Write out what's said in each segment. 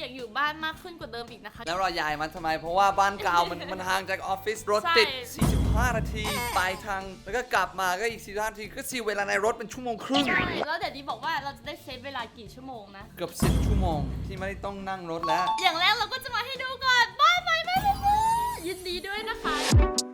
อยากอยู่บ้านมากขึ้นกว่าเดิมอีกนะคะ แล้วเราย้ายมาทำไม เพราะว่าบ้านเก่ามันมันห่างจากออฟฟิศรถติด ใช่ 45 นาทีไปทาง แล้วก็กลับมาก็อีก 45 นาที ก็เสียเวลาในรถเป็นชั่วโมงครึ่งใช่แล้วเดี๋ยวดีบอกว่าเราจะได้เซฟเวลากี่ชั่วโมงนะ เกือบ 10 ชั่วโมงที่ไม่ได้ต้องนั่งรถแล้ว อย่างแรกเราก็จะมาให้ดูก่อนบ้านใหม่แม่พี่เนทยินดีด้วยนะคะและ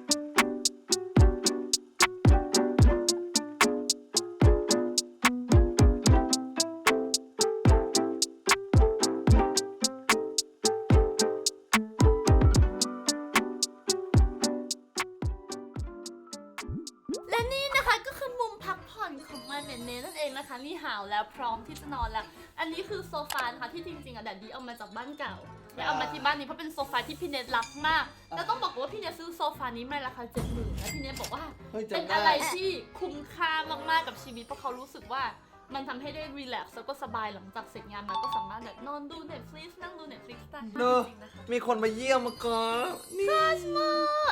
าวแล้วพร้อมที่จะนอนแล้ว อันนี้คือโซฟานะคะที่จริงๆอะแดดดี้เอามาจากบ้านเก่า แล้วเอามาที่บ้านนี้เพราะเป็นโซฟาที่พี่เนทรักมาก แล้วต้องบอกว่าพี่เนทซื้อโซฟานี้มาราคาเจ็ดหมื่นแล้วพี่เนทบอกว่า เฮ้ยเป็นจำได้อะไรที่คุ้มค่ามากๆกับชีวิตเพราะเขารู้สึกว่า มันทำให้ได้รีแลกซ์แล้วก็สบายหลังจากเสร็จงานมาก็สามารถแบบนอนดู Netflix นั่งดู Netflix ได้เนอะจริงๆนะคะ มีคนมาเยี่ยมมาก่อนนี่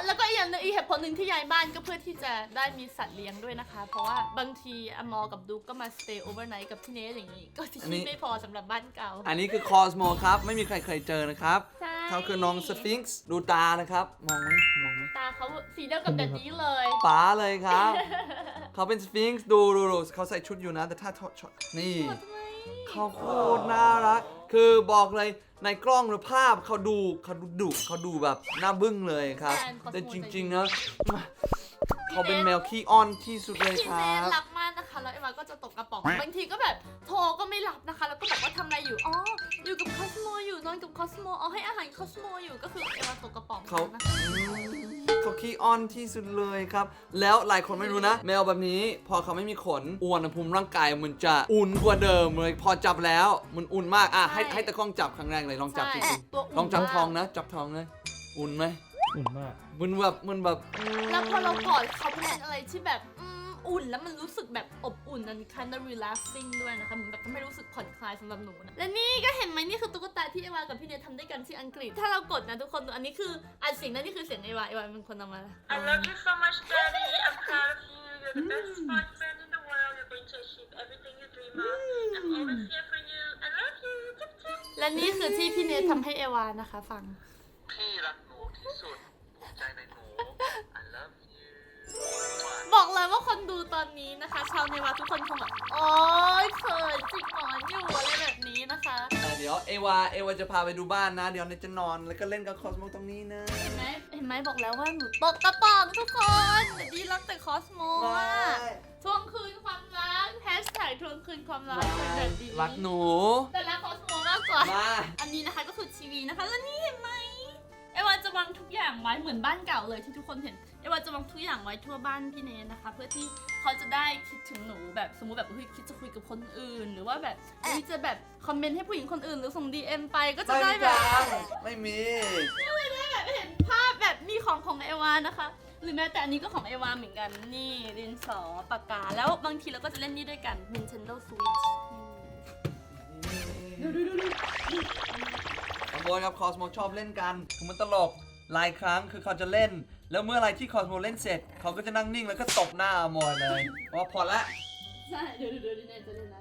แล้วก็อีกอย่างหนึงอีกเหตุผลหนึ่งที่ย้ายบ้านก็เพื่อที่จะได้มีสัตว์เลี้ยงด้วยนะคะ เพราะว่าบางทีอมอกับดุกก็มา stay overnight กับพี่เนสอย่างนี้ ก็ที่ไม่พอสำหรับบ้านเก่า อันนี้คือคอสโมครับ ไม่มีใครเคยเจอนะครับ ใช่ เขาคือน้องสฟิงค์ดูตานะครับ มองไหมมองไหมตาเขาสีเดียวกับแดดดี้เลย ป๋าเลยครับ เขาเป็นสฟิงค์ดูดูดูเขาใส่ชุดอยู่นะ แต่ถ้าทอดช็อตนี่ทำไมเขาโคตรน่ารัก คือบอกเลยในกล้องหรือภาพเขาดูเขาดูดุเขาดูแบบน่าบึ้งเลยครับ แต่จริงๆนะเขาเป็นแมวขี้อ้อนที่สุดเลยพี่คเนรัสบรักมากนะคะ แล้วเอวาก็จะตกกระป๋อง บางทีก็แบบโทรก็ไม่รับนะคะ แล้วก็บอกว่าทำอะไรอยู่ อ๋อ อยู่กับคอสโมอยู่ นอนกับคอสโมอ๋อให้อาหารคอสโมอยู่ ก็คือเอวาตกกระป๋องเขา นะคะอืม เขาขี้อ้อนที่สุดเลยครับ แล้วหลายคนไม่รู้นะ แมวแบบนี้พอเขาไม่มีขนอุณหภูมิร่างกายมันจะอุ่นกว่าเดิมเลย พอจับแล้วมันอุ่นมากอะให้ใช่ให้ตะกล้องจับครั้งแรกเลยลองจับจใช่ริงตัวอุ่นๆลองจับมากทองนะ จับทองเลยอุ่นไหมอุ่นมากมันแบบมันแบบ แล้วพอเรากอดเขาเป็นอะไรที่แบบอืม อุ่นแล้วมันรู้สึกแบบอบอุ่นนัน kind of relaxing ด้วยนะคะเหมือนแบบทำให้รู้สึกผ่อนคลายสำหรับหนูนะและนี่ก็เห็นไหมนี่คือตุ๊กตาที่เอวากับพี่เนททำด้วยกันที่อังกฤษ ถ้าเรากดนะทุกคนอันนี้คืออันเสียงนั่นนี่คือเสียงเอวาเอวาเป็นคนทำมา I love you so much, Daddy. I'm proud of you. You're the best boyfriend in the world. You're going to achieve everything you dream of. I'm always here for you. I love you. Tip, tip. และนี่คือที่พี่เนททำให้เอวานะคะ ฟัง พี่รัก ชาวเนวาทุกคนคงแบบโอ๊ยเขินจิกหมอนอยู่อะไรแบบนี้นะคะ อะเดี๋ยวเอวาเอวาจะพาไปดูบ้านนะ เดี๋ยวเนี่ยจะนอนแล้วก็เล่นกับคอสโมตรงนี้นะเห็นไหมเห็นไหมบอกแล้วว่าหนูตกกระป๋องทุกคนแต่ดีรักแต่คอสโมอะทวงคืนความรักแฮชแท็กทวงคืนความรักเป็นแบบดีรักหนู แต่รักคอสโมมากกว่า มา อันนี้นะคะก็คือทีวีนะคะ แล้วนี่เห็นไหมเอวาจะวางทุกอย่างไว้เหมือนบ้านเก่าเลยที่ทุกคนเห็น เอวาจะวางทุกอย่างไว้ทั่วบ้านพี่เนนนะคะ เพื่อที่เขาจะได้คิดถึงหนูแบบสมมติแบบเฮ้ยคิดจะคุยกับคนอื่น หรือว่าแบบเฮ้ยจะแบบคอมเมนต์ให้ผู้หญิงคนอื่นหรือส่ง DM ไปก็จะไม่ได้มีแบบทางไม่มีแบบเห็นภาพแบบมีของของเอวานะคะ หรือแม้แต่อันนี้ก็ของเอวาเหมือนกันนี่ดินสอปากกา แล้วบางทีเราก็จะเล่นนี่ด้วยกัน Nintendo Switch ขโมยกับคอสโมชอบเล่นกันคือมันตลก หลายครั้งคือเขาจะเล่น แล้วเมื่อไรที่คอสโมเล่นเสร็จ เขาก็จะนั่งนิ่งแล้วก็ตบหน้าอโมยเลยว่าพอละใช่เดี๋ยวเดี๋ยวเดี๋ยวเดี๋ยวจะเล่นนะ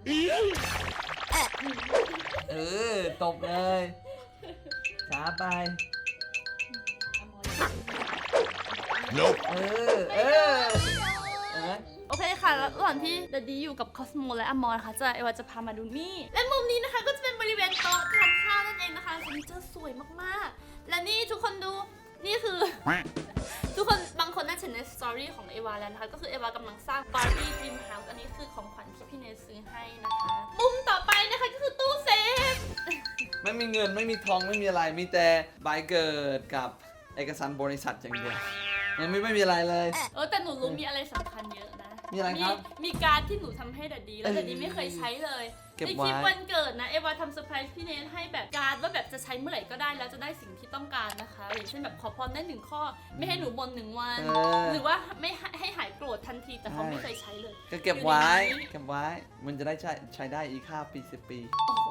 เออตบเลยช้าไปเออเออเห็นไหมโอเคค่ะแล้วระหว่างที่เดดดี้อยู่กับคอสโมและอมอนค่ะจะเอวาจะพามาดูนี่ และมุมนี้นะคะก็จะเป็นบริเวณโต๊ะทานข้าวนั่นเองนะคะเฟอร์นิเจอร์สวยมากๆ และนี่ทุกคนดูนี่คือ ทุกคนบางคนน่าจะเห็นในสตอรี่ของเอวาแล้วนะคะ ก็คือเอวากำลังสร้าง Barbie Dream House อันนี้คือของขวัญที่พี่เนยซื้อให้นะคะมุมต่อไปนะคะก็คือตู้เซฟ ไม่มีเงินไม่มีทองไม่มีอะไรมีแต่ใบเกิดกับเอกสารบริษัทอย่างเดียวยังไม่ไม่มีอะไรเลย เออแต่หนูรู้มีอะไรสำคัญเยอะนะ มีอะไรครับ มีการดที่หนูทำให้ดัดดีแล้วเออดัดดีไม่เคยใช้เลยเก็บในไว้ คลิปวันเกิดนะเอวาทำเซอร์ไพรส์พี่เนทให้แบบการ์ดว่าแบบจะใช้เมื่อไหร่ก็ได้แล้วจะได้สิ่งที่ต้องการนะคะอย่างเช่นแบบขอพรได้หนึ่งข้อ ไม่ให้หนูบนหนึ่งวัน เออ หรือว่าไม่ให้ให้หายโกรธทันทีแต่เขาใช่ไม่เคยใช้เลย ก็เก็บไว้อยู่ในนี้ เก็บไว้ มันจะได้ใช้ใช้ได้อีก5ปี10ปี โอ้โห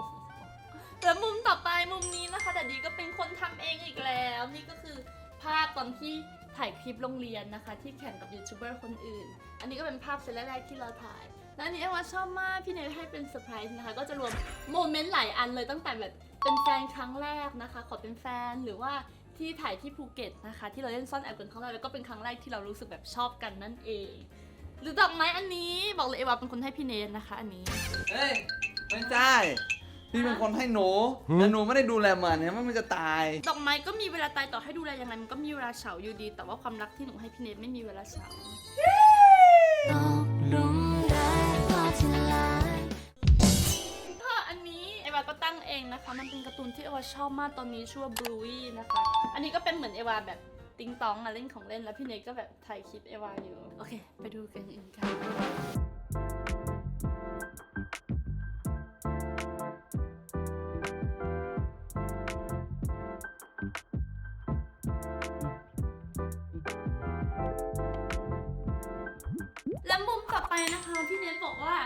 แล้วมุมต่อไปมุมนี้นะคะดัดดีก็เป็นคนทำเองอีกแล้ว นี่ก็คือภาพตอนที่ ถ่ายคลิปโรงเรียนนะคะ ที่แข่งกับยูทูบเบอร์คนอื่น อันนี้ก็เป็นภาพเซตแรกๆที่เราถ่ายแล้วอันนี้เอว่าชอบมากพี่เนทให้เป็นเซอร์ไพรส์นะคะ ก็จะรวมโมเมนต์หลายอันเลยตั้งแต่แบบเป็นแฟนครั้งแรกนะคะ ขอเป็นแฟนหรือว่าที่ถ่ายที่ภูเก็ตนะคะ ที่เราเล่นซ่อนแอบกันครั้งแรกแล้วก็เป็นครั้งแรกที่เรารู้สึกแบบชอบกันนั่นเอง หรือดอกไม้อันนี้บอกเลยเอวาเป็นคนให้พี่เนทนะคะ อันนี้ เฮ้ยไม่ใช่ พี่เป็นคนให้หนูแต่หนูไม่ได้ดูแลมันเนี่ยมันจะตายดอกไม้ก็มีเวลาตายต่อให้ดูแลยังไงมันก็มีเวลาเฉาอยู่ดี แต่ว่าความรักที่หนูให้พี่เนทไม่มีเวลาเฉาตกหลุมรักพอทลายก็อันนี้เอวาก็ตั้งเองนะคะ มันเป็นการ์ตูนที่เอวาชอบมากตอนนี้ชื่อว่าบลูวี่นะคะ อันนี้ก็เป็นเหมือนเอวาแบบติงตองอะเล่นของเล่นแล้วพี่เนทก็แบบถ่ายคลิปเอวาอยู่ โอเค ไปดูกันอีกค่ ไปนะคะ พี่เนทบอกว่า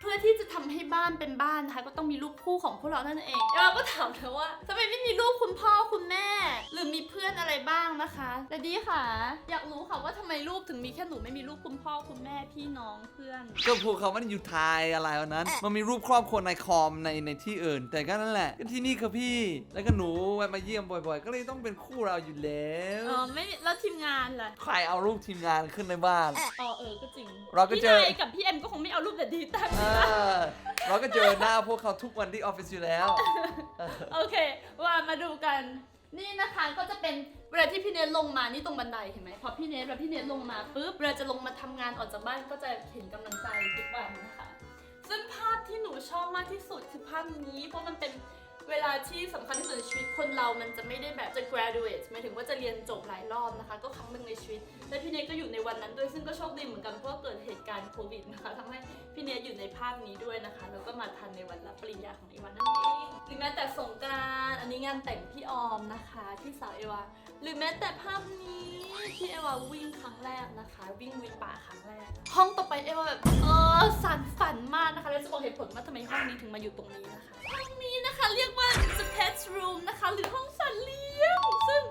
เพื่อที่จะทำให้บ้านเป็นบ้านนะคะ ก็ต้องมีรูปคู่ของพวกเรานั่นเองแล้วเราก็ถามเธอว่าทำไมไม่มีรูปคุณพ่อคุณแม่ หรือมีเพื่อนอะไรบ้างนะคะและดีค่ะ อยากรู้ค่ะว่าทำไมรูปถึงมีแค่หนูไม่มีรูปคุณพ่อคุณแม่พี่น้องเพื่อน ก็พวกเขาไม่ได้อยู่ไทยอะไรวันนั้น มันมีรูปครอบครัวในคอมในในที่อื่น แต่ก็นั่นแหละก็ที่นี่ค่ะพี่ แล้วก็หนูแวะมาเยี่ยมบ่อย ๆ ก็เลยต้องเป็นคู่เราอยู่แล้วเออไม่แล้วทีมงานล่ะใครเอารูปทีมงานขึ้นในบ้านอ๋อเออก็จริงเราก็เจอพี่นายกับพี่เอ็มก็คงไม่เอารูปแต่ดีแต่เอเราก็เจอหน้าพวกเขาทุกวันที่ออฟฟิศอยู่แล้ว โอเค ว่ามาดูกัน นี่นะคะก็จะเป็นเวลาที่พี่เนทลงมานี่ตรงบันไดเห็นไหมพอพี่เนทเวลาพี่เนทลงมาปุ๊บเวลาจะลงมาทำงานออกจากบ้านก็จะเห็นกำลังใจทุกวันนะคะ ซึ่งภาพที่หนูชอบมากที่สุดคือภาพนี้เพราะมันเป็น เวลาที่สำคัญที่สุดในชีวิตคนเรามันจะไม่ได้แบบจะ graduate หมายถึงว่าจะเรียนจบหลายรอบนะคะ ก็ครั้งหนึ่งในชีวิต และพี่เนยก็อยู่ในวันนั้นด้วยซึ่งก็โชคดีเหมือนกันเพราะว่าเกิดเหตุการณ์โควิดนะคะทำให้พี่เนยอยู่ในภาพนี้ด้วยนะคะ แล้วก็มาทันในวันรับปริญญาของเอวันนั่นเองหรือแม้แต่สงกรานต์อันนี้งานแต่งพี่ออมนะคะที่สาวเอวา หรือแม้แต่ภาพนี้ที่เอวาวิ่งครั้งแรกนะคะ วิ่งลุยป่าครั้งแรก ห้องต่อไปเอวาแบบเออสั่นฝันมากนะคะแล้วจะบอกเหตุผลว่าทำไมห้องนี้ถึงมาอยู่ตรงนี้นะคะห้องนี้นะคะเรียกว่า the pet room นะคะ หรือห้องสัตว์เลี้ยงซึ่ง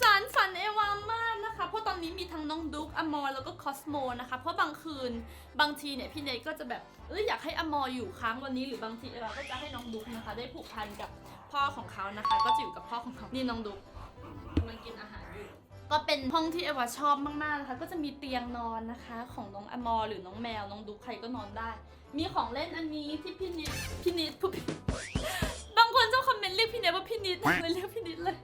สารฝันเอวามากนะคะ เพราะตอนนี้มีทั้งน้องดุ๊กอมอร์แล้วก็คอสโมนะคะ เพราะบางคืนบางทีเนี่ยพี่เนทก็จะแบบเอออยากให้อมอร์อยู่ค้างวันนี้หรือบางทีเอวาก็จะให้น้องดุ๊กนะคะ ได้ผูกพันกับพ่อของเขานะคะ ก็จะอยู่กับพ่อของเขานี่น้องดุ๊ก ก็เป็นห้องที่เอวาชอบมากๆนะคะ ก็จะมีเตียงนอนนะคะ ของน้องอมอหรือน้องแมว น้องดุ๊กใครก็นอนได้ มีของเล่นอันนี้ที่พี่นิดพี่นิดผู้บางคนชอบคอมเมนต์เรียกพี่เนทว่าพี่นิดเลยเรียกพี่นิดเลย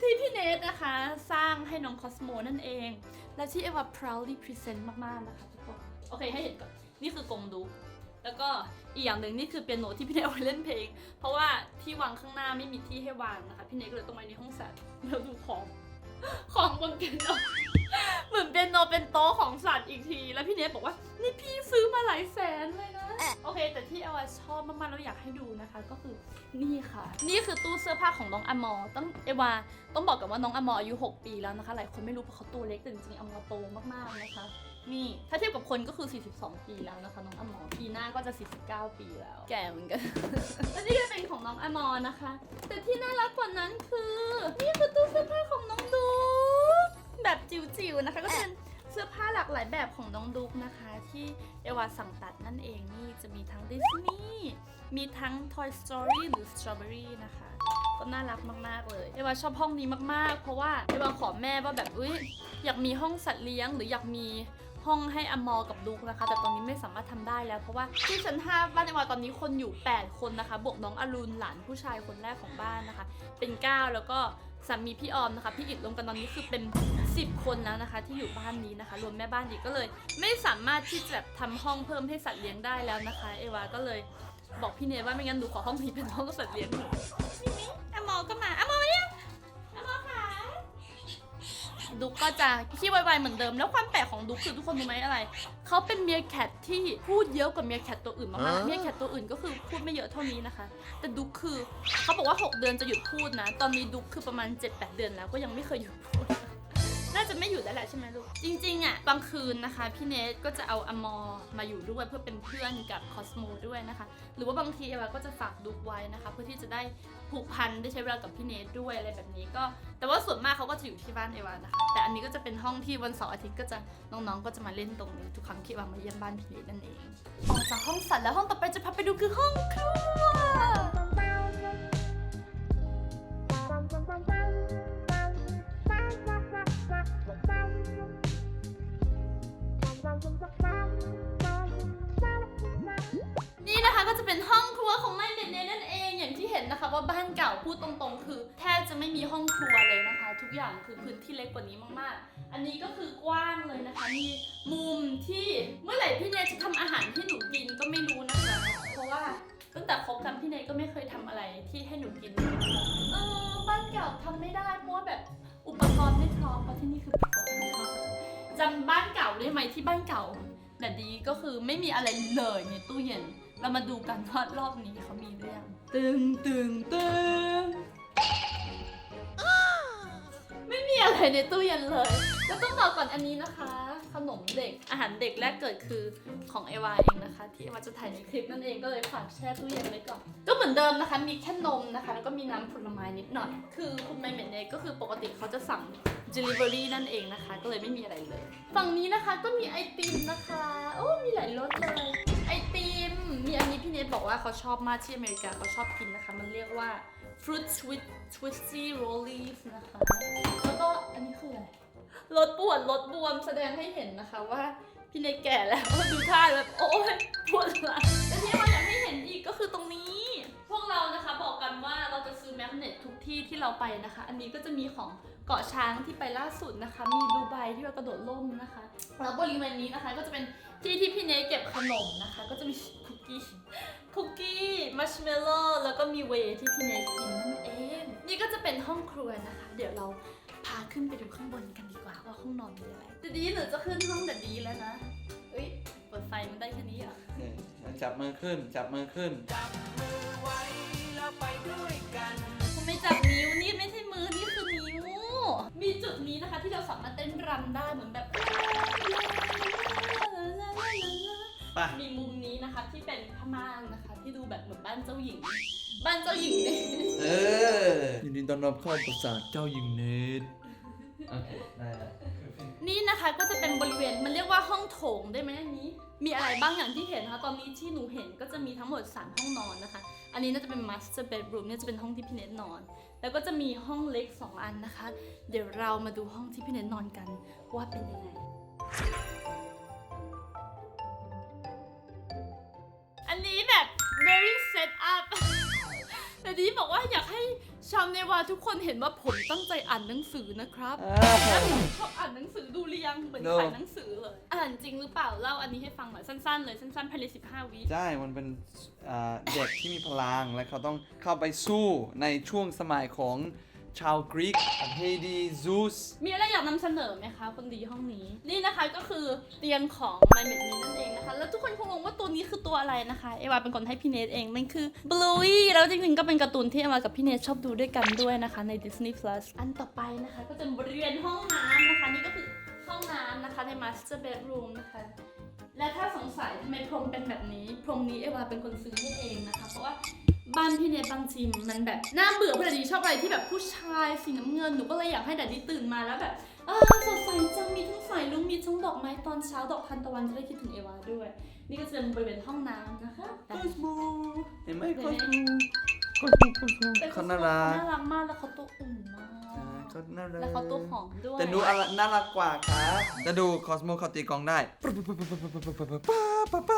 ที่พี่เนทนะคะ สร้างให้น้องคอสโมนั่นเอง และที่เอวา proudly present มากๆนะคะทุกคนโอเคให้เห็นก่อนนี่คือกงดูแล้วก็อีกอย่างหนึ่งนี่คือเปียโนที่พี่เนทเอาไว้เล่นเพลง เพราะว่าที่วางข้างหน้าไม่มีที่ให้วางนะคะ พี่เนทก็เลยต้องไว้ในห้องแสตแล้วดูของ ของบนเปียโนเหมือนเปียโนเป็นโต๊ะของสัตว์อีกที แล้วพี่เนทบอกว่า นี่พี่ซื้อมาหลายแสนเลยนะ โอเค แต่ที่เอวาชอบมากๆแล้วอยากให้ดูนะคะ ก็คือนี่ค่ะ นี่คือตู้เสื้อผ้าของน้องอมอต้องเอวาต้องบอกกันว่าน้องอมออายุ 6 ปีแล้วนะคะ หลายคนไม่รู้เพราะเขาตัวเล็กแต่จริงๆอมอโตมากๆนะคะนี่ถ้าเทียบกับคนก็คือ 42 ปีแล้วนะคะ น้องอมอปีหน้าก็จะ 49 ปีแล้ว แก่เหมือนกัน และนี่ก็เป็นของน้องอมอนะคะ แต่ที่น่ารักกว่านั้นคือ นี่คือตู้เสื้อผ้าของน้องดูกแบบจิ๋วๆนะคะ ก็เป็นเสื้อผ้าหลากหลายแบบของน้องดุ๊กนะคะ ที่เอวาสั่งตัดนั่นเองนี่จะมีทั้งดิสนีย์มีทั้ง Toy Story หรือ Strawberry นะคะก็น่ารักมากๆเลยเอวาชอบห้องนี้มากๆ เพราะว่าเอวาขอแม่ว่าแบบอุ้ยอยากมีห้องสัตว์เลี้ยงหรืออยากมี ห้องให้อมอกับดุกนะคะ แต่ตอนนี้ไม่สามารถทำได้แล้ว เพราะว่าที่ชั้น5บ้านเอวาตอนนี้คนอยู่ 8 คนนะคะ บวกน้องอรุณหลานผู้ชายคนแรกของบ้านนะคะ เป็น 9 แล้วก็สามีพี่ออมนะคะ พี่อิดรวมกันตอนนี้คือเป็น 10 คนแล้วนะคะ ที่อยู่บ้านนี้นะคะ รวมแม่บ้านอีกก็เลย ไม่สามารถที่จะแบบทำห้องเพิ่มให้สัตว์เลี้ยงได้แล้วนะคะ เอวาก็เลยบอกพี่เนยว่าไม่งั้นหนูขอห้องนี้เป็นห้องสัตว์เลี้ยงหนูนี่นี่อมอก็มาอมอมาเนี่ยอ ดุกก็จะขี้ไวๆเหมือนเดิม แล้วความแปลกของดุกคือทุกคนรู้ไหมอะไร เขาเป็นเมียแคทที่พูดเยอะกว่าเมียแคทตัวอื่นมากๆเมียแคทตัวอื่นก็คือพูดไม่เยอะเท่านี้นะคะ แต่ดุกคือเขาบอกว่า 6 เดือนจะหยุดพูดนะ ตอนนี้ดุกคือประมาณ 7-8 เดือนแล้วก็ยังไม่เคยหยุดพูด น่าจะไม่อยู่แล้วแหละใช่ไหมลูก จริงๆอะบางคืนนะคะ พี่เนทก็จะเอาอมอมาอยู่ด้วยเพื่อเป็นเพื่อนกับคอสโมด้วยนะคะ หรือว่าบางทีเอวาก็จะฝากดุกไว้นะคะ เพื่อที่จะได้ผูกพันได้ใช้เวลากับพี่เนทด้วยอะไรแบบนี้ก็ แต่ว่าส่วนมากเขาก็จะอยู่ที่บ้านเอวานะคะ แต่อันนี้ก็จะเป็นห้องที่วันเสาร์อาทิตย์ก็จะน้องๆ ก็จะมาเล่นตรงนี้ ทุกครั้งที่ว่ามาเยี่ยมบ้านพี่เนทนั่นเองออกจากห้องสัตว์แล้วห้องต่อไปจะพาไปดูคือห้องครัว เป็นห้องครัวของไมเนเนนั่นเองอย่างที่เห็นนะคะว่าบ้านเก่าพูดตรงๆ คือแทบจะไม่มีห้องครัวเลยนะคะ ทุกอย่างคือพื้นที่เล็กกว่านี้มากๆ อันนี้ก็คือกว้างเลยนะคะ มีมุมที่เมื่อไหร่พี่เนยจะทำอาหารให้หนูกินก็ไม่รู้นะคะเพราะว่าตั้งแต่คบกันพี่เนยก็ไม่เคยทำอะไรที่ให้หนูกินเออบ้านเก่าทำไม่ได้เพราะว่าแบบอุปกรณ์ไม่พร้อมเพราะที่นี่คือพร้อมจำบ้านเก่าได้ไหมที่บ้านเก่าแต่ดีก็คือไม่มีอะไรเลยในตู้เย็น เรามาดูกันว่ารอบนี้เขามีเรื่อง ตึงตึงตึงไม่มีอะไรในตู้เย็นเลย แล้วต้องบอกก่อนอันนี้นะคะ ขนมเด็กอาหารเด็กแรกเกิดคือของเอวาเองนะคะ ที่เอวาจะถ่ายในคลิปนั่นเองก็เลยฝากแช่ตู้เย็นไว้ก่อนก็เหมือนเดิมนะคะ มีแค่นมนะคะ แล้วก็มีน้ำผลไม้นิดหน่อย คือคุณแม่เมนเนก็คือปกติเขาจะสั่ง delivery นั่นเองนะคะ ก็เลยไม่มีอะไรเลย ฝั่งนี้นะคะก็มีไอติมนะคะ โอ้ มีหลายรสเลย มีอันนี้พี่เนทบอกว่าเขาชอบมากที่อเมริกาเขาชอบกินนะคะ มันเรียกว่า fruit twist twisty roll leaf นะคะ แล้วก็อันนี้คืออะไรรถปวดรถบวมแสดงให้เห็นนะคะว่าพี่เนทแก่แล้วดูท่าแบบโอ้ยปวดละแล้วที่เราอยากให้เห็นอีกก็คือตรงนี้ พวกเรานะคะบอกกันว่าเราจะซื้อแมกเนตทุกที่ที่เราไปนะคะ อันนี้ก็จะมีของเกาะช้างที่ไปล่าสุดนะคะ มีดูไบที่ว่ากระโดดล่มนะคะ แล้วบริเวณนี้นะคะก็จะเป็นที่ที่พี่เนทเก็บขนมนะคะ ก็จะมีคุี้คุกกี้มัชเมลโล่แล้วก็มีเวย์ที่พี่เนยกินนั่นเอง นี่ก็จะเป็นห้องครัวนะคะ เดี๋ยวเราพาขึ้นไปดูข้างบนกันดีกว่าว่าห้องนอนมีอะไรแต่ดีหนูจะขึ้นห้องแต่ดีแล้วนะเอ้ยเปิดไฟมันได้แค่นี้เหรอจับมือขึ้น จับมือขึ้น จับมือไว้แล้วไปด้วยกันคุณไม่จับนิ้วนี่ไม่ใช่มือนี่คือนิ้ว มีจุดนี้นะคะที่เราสามารถเต้นรำได้เหมือนแบบะ มีมุมนี้นะคะที่เป็นพม่านะคะ ที่ดูแบบเหมือนบ้านเจ้าหญิง บ้านเจ้าหญิงเนี่เออ ยินดีต้อนรับเข้าปราสาทเจ้าหญิงเนตโอเค ได้ละนี่นะคะก็จะเป็นบริเวณมันเรียกว่าห้องโถงได้ไหมอันนี้ มีอะไรบ้างอย่างที่เห็นนะคะตอนนี้ที่หนูเห็นก็จะมีทั้งหมด 3 ห้องนอนนะคะ อันนี้น่าจะเป็น master bedroom เนี่ยจะเป็นห้องที่พี่เนทนอน แล้วก็จะมีห้องเล็ก 2 อันนะคะ เดี๋ยวเรามาดูห้องที่พี่เนทนอนกันว่าเป็นยังไง นี้แบบ very set up แต่นี้บอกว่าอยากให้ชาวเนวาทุกคนเห็นว่าผมตั้งใจอ่านหนังสือนะครับชอบอ่านหนังสือดูเรียงเหมือนขายหนังสือเลย อ่านจริงหรือเปล่าเล่าอันนี้ให้ฟังหน่อยสั้นๆเลยสั้นๆภายใน15 วิใช่ มันเป็นเด็กที่มีพลังและเขาต้องเข้าไปสู้ในช่วงสมัยของ ชาวกรีกเฮดีซูส มีอะไรอยากนำเสนอไหมคะ คนดีห้องนี้ นี่นะคะก็คือเตียงของไมเมดนี้นั่นเองนะคะ แล้วทุกคนคงงงว่าตัวนี้คือตัวอะไรนะคะ เอวาเป็นคนให้พี่เนทเอง มันคือบลูวี่แล้วจริงๆ ก็เป็นการ์ตูนที่เอวากับพี่เนทชอบดูด้วยกันด้วยนะคะใน Disney Plus อันต่อไปนะคะ ก็จะบริเวณห้องน้ำนะคะ นี่ก็คือห้องน้ำนะคะใน Master Bedroom นะคะ และถ้าสงสัยทำไมพรมเป็นแบบนี้ พรมนี้เอวาเป็นคนซื้อให้เองนะคะ เพราะว่า บ้านพี่เนทบางทีมันแบบน่าเบื่อพราดัดดี้ชอบอะไรที่แบบผู้ชายสีน้ำเงินหนูก็เลยอยากให้ดัดดี้ตื่นมาแล้วแบบเออสดใสจังมีทั้งสายลุงมีทั้งดอกไม้ตอนเช้าดอกทานตะวันจะได้คิดถึงเอวาด้วย นี่ก็จะเป็นบริเวณห้องน้ำนะคะ คอสบูเห็นไหมคอสบูคอสบูคอสบูเนเขาน่ารักน่ารักมากแล้วเขาตัวอุ่นมากแล้วเขาตัวหอมด้วยแต่ดูน่ารักกว่าครับจะดูคอสโมเขาตีกลองได้ป๊าป๊าป๊ป๊ป๊ป๊า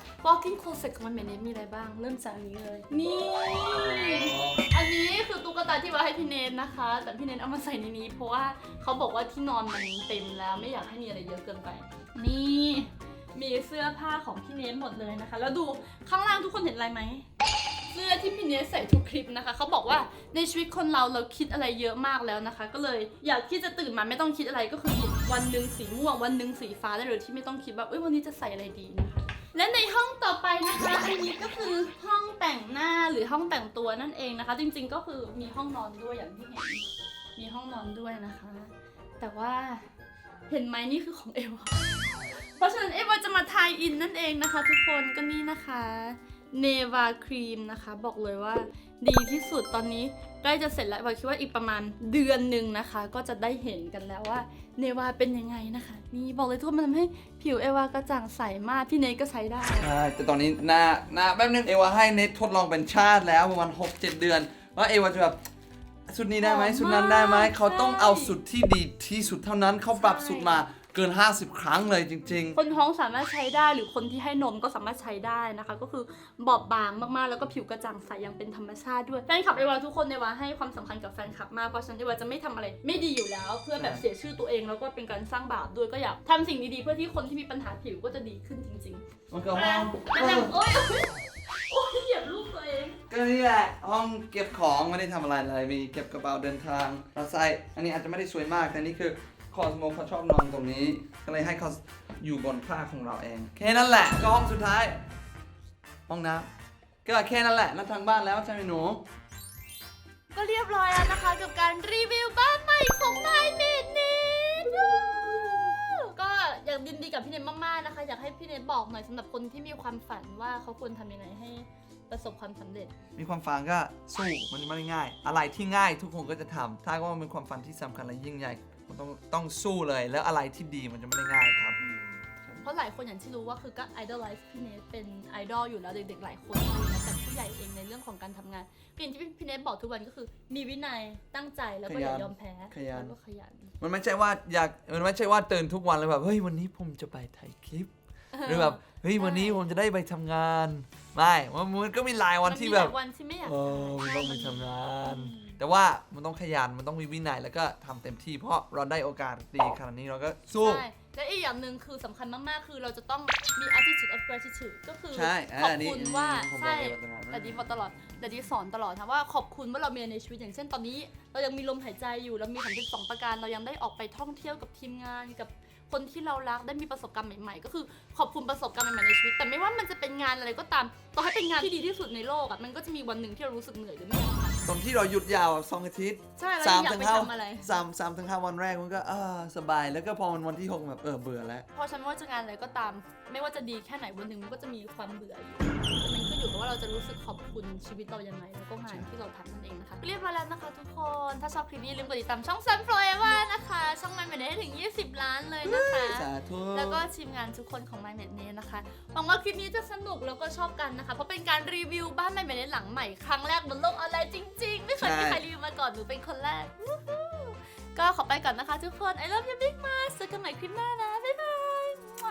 walking closet ของมันเมเนมีอะไรบ้าง เริ่มจากอันนี้เลย นี่ อันนี้คือตุ๊กตาที่ว่าให้พี่เนทนะคะ แต่พี่เนทเอามาใส่ในนี้ เพราะว่าเขาบอกว่าที่นอนมันเต็มแล้วไม่อยากให้มีอะไรเยอะเกินไป นี่ มีเสื้อผ้าของพี่เนทหมดเลยนะคะ แล้วดูข้างล่างทุกคนเห็นอะไรไหมเสื้อที่พี่เนทใส่ทุกคลิปนะคะ เขาบอกว่าในชีวิตคนเราเราคิดอะไรเยอะมากแล้วนะคะ ก็เลยอยากที่จะตื่นมาไม่ต้องคิดอะไรก็คือหยิบวันหนึ่งสีม่วงวันหนึ่งสีฟ้าได้เลยที่ไม่ต้องคิดว่าเอ้ยวันนี้จะใส่อะไรดีนะคะ และในห้องต่อไปนะคะอันนี้ก็คือห้องแต่งหน้าหรือห้องแต่งตัวนั่นเองนะคะ จริงๆก็คือมีห้องนอนด้วยอย่างที่เห็น มีห้องนอนด้วยนะคะ แต่ว่าเห็นไหมนี่คือของเอวเพราะฉะนั้นเอวจะมาทายอินนั่นเองนะคะ ทุกคนก็นี่นะคะ เนวาครีมนะคะ บอกเลยว่า ดีที่สุดตอนนี้ใกล้จะเสร็จแล้วเอวาคิดว่าอีกประมาณเดือนหนึ่งนะคะ ก็จะได้เห็นกันแล้วว่าเนวาเป็นยังไงนะคะ นี่บอกเลยทุกคนมันทำให้ผิวเอวากระจ่างใสมากพี่เนยก็ใช้ได้ ใช่แต่ตอนนี้หน้าหน้าแป๊บนึงเอวาให้เน็ตทดลองเป็นชาติแล้วประมาณ6 7 เดือน ว่าเอวาจะแบบสุดนี้ได้ไหมหอมสุดนั้นได้ไหมเขาต้องเอาสุดที่ดีที่สุดเท่านั้นเขาปรับสุดมา เกิน 50 ครั้งเลยจริง คนท้องสามารถใช้ได้หรือคนที่ให้นมก็สามารถใช้ได้นะคะ ก็คือบอบบางมากๆ แล้วก็ผิวกระจ่างใสอย่างเป็นธรรมชาติด้วยแฟนคลับเอวาทุกคนเอวาให้ความสำคัญกับแฟนคลับมากเพราะฉะนั้นเอวาจะไม่ทำอะไร ไม่ดีอยู่แล้ว เพื่อแบบเสียชื่อตัวเองแล้วก็เป็นการสร้างบาปด้วยก็อยากทำสิ่งดีๆเพื่อที่คนที่มีปัญหาผิวก็จะดีขึ้นจริงๆ มันก็ห้องๆแต่แบบโอ๊ยโอ๊ยเหยียบลูกตัวเอง ก็นี่แหละห้องเก็บของไม่ได้ทำอะไรเลยมีเก็บกระเป๋าเดินทางเราใส่อันนี้อาจจะไม่ได้สวยมากแต่นี่คือ คอสโมเขาชอบนอนตรงนี้ ก็เลยให้เขาอยู่บนผ้าของเราเอง แค่นั้นแหละ ก็ห้องสุดท้าย ห้องน้ำก็แค่นั้นแหละนั่นทางบ้านแล้วใช่ไหมหนู ก็เรียบร้อยแล้วนะคะ กับการรีวิวบ้านใหม่ของนายเนตเนตก็อยากดินดีกับพี่เนตมากๆนะคะ อยากให้พี่เนตบอกหน่อยสำหรับคนที่มีความฝันว่าเขาควรทำยังไงให้ประสบความสำเร็จ มีความฝันก็สู้มันไม่ได้ง่าย อะไรที่ง่ายทุกคนก็จะทำถ้าว่ามันเป็นความฝันที่สำคัญและยิ่งใหญ่ มันต้องต้องสู้เลยแล้วอะไรที่ดีมันจะไม่ได้ง่ายครับ เพราะหลายคนอย่างที่รู้ว่าคือก็ไอดอลไลฟ์พี่เนทเป็นไอดอลอยู่แล้วเด็กๆหลายคนเลยนะแต่ผู้ใหญ่เองในเรื่องของการทำงานก็อย่างที่พี่เนทบอกทุกวันก็คือ มีวินัยตั้งใจแล้วก็อย่ายอมแพ้ขยัน แล้วก็ขยัน มันไม่ใช่ว่าอยากมันไม่ใช่ว่าตื่นทุกวันเลยแบบเฮ้ยวันนี้ผมจะไปถ่ายคลิป หรือแบบเฮ้ยวันนี้ผมจะได้ไปทำงาน ไม่มันมันก็มีหลายวันที่แบบมัมีหลายวันที่ไม่อยากเออมันต้องไปทำงาน อืม แต่ว่ามันต้องขยันมันต้องมีวินัยแล้วก็ทำเต็มที่เพราะเราได้โอกาสดีขนาดนี้เราก็สู้ ใช่และอีกอย่างหนึ่งคือสำคัญมาก ๆ คือเราจะต้องมี attitude of gratitude ก็คือใช่ขอบอันนี้คุณว่าผมบอกใช่เอวตลอด แต่ดีบอกตลอดแต่ดีสอนตลอดนะว่าขอบคุณว่าเรามีในชีวิตอย่างเช่นตอนนี้ เรายังมีลมหายใจอยู่เรามีสามสิบสองประการเรายังได้ออกไปท่องเที่ยวกับทีมงานกับคนที่เรารักได้มีประสบการณ์ใหม่ ๆ ก็คือขอบคุณประสบการณ์ใหม่ๆในชีวิต แต่ไม่ว่ามันจะเป็นงานอะไรก็ตามต่อให้เป็นงานที่ดีที่สุดในโลกอะมันก็จะมีวันหนึ่งที่เรารู้สึกเหนื่อยหรือไม่อยากทำ ตอนที่เราหยุดยาวสองอาทิตย์ใช่เราสามอยากถึงไปห้าทำอะไร สามสามถึงห้าวันแรกมันก็เออสบายแล้วก็พอมันวันที่หกแบบเออเบื่อแล้วเพราะฉันไม่ว่าจะงานอะไรก็ตาม ไม่ว่าจะดีแค่ไหนวันหนึ่งมันก็จะมีความเบื่ออยู่แต่มันขึ้น อยู่กับว่าเราจะรู้สึกขอบคุณชีวิตเรายังไง แล้วก็งานที่เราทำนั่นเองนะคะเรียบร้อยแล้วนะคะทุกคน ถ้าชอบคลิปนี้อย่าลืมกดติดตามช่อง Sunflower นะคะ ช่องมันเป็นให้ถึง 20 ล้านเลยนะคะ สาธุแล้วก็ทีมงานทุกคนของ My m a d n e t นะคะ หวังว่าคลิปนี้จะสนุกแล้วก็ชอบกันนะคะ เพราะเป็นการรีวิวบ้าน My m a d n e t หลังใหม่ครั้งแรกบนโลกออนไลน์จริง ๆ ไม่เคยมีใครรีวิวมาก่อนหนูเป็นคนแรกวู้ฮู้ก็ขอไปก่อนนะคะทุกคน I love you big much เจอกันใหม่คลิปหน้านะบ๊ายบายมั่ว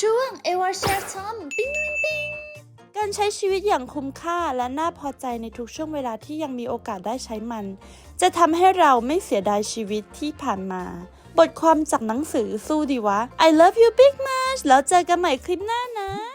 ช่วงเอวาแชร์ทอมปิ้งปิ้งปิ้ง การใช้ชีวิตอย่างคุ้มค่าและน่าพอใจในทุกช่วงเวลาที่ยังมีโอกาสได้ใช้มัน จะทำให้เราไม่เสียดายชีวิตที่ผ่านมา บทความจากหนังสือสู้ดีวะ I love you big much แล้วเจอกันใหม่คลิปหน้านะ